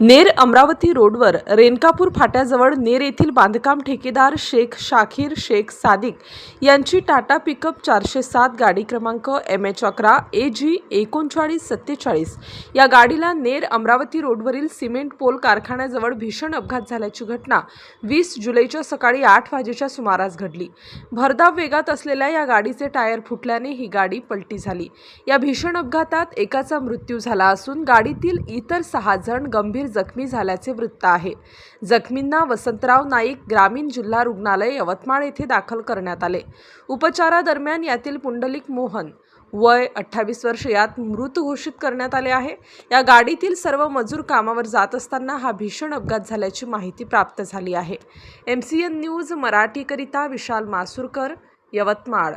Ner Amravati रोडवर रेणकापूर फाट्याजवळ नेर येथील बांधकाम ठेकेदार शेख शाखीर शेख सादिक यांची टाटा पिकअप चारशे सात गाडी क्रमांक एम एच अकरा ए जी एकोणचाळीस सत्तेचाळीस या गाडीला नेर अमरावती रोडवरील सिमेंट पोल कारखान्याजवळ भीषण अपघात झाल्याची घटना वीस जुलैच्या सकाळी आठ वाजेच्या सुमारास घडली. भरधाव वेगात असलेल्या या गाडीचे टायर फुटल्याने ही गाडी पलटी झाली. या भीषण अपघातात एकाचा मृत्यू झाला असून गाडीतील इतर सहा जण गंभीर जखमी झाल्याचे वृत्त आहे. जखमींना वसंतराव नाईक ग्रामीण जिल्हा रुग्णालय यवतमाळ येथे दाखल करण्यात आले. उपचारादरम्यान यातील पुंडलिक मोहन वय अठ्ठावीस वर्ष यात मृत घोषित करण्यात आले आहे. या गाडीतील सर्व मजूर कामावर जात असताना हा भीषण अपघात झाल्याची माहिती प्राप्त झाली आहे. एम सी एन न्यूज मराठीकरिता विशाल मासुरकर यवतमाळ.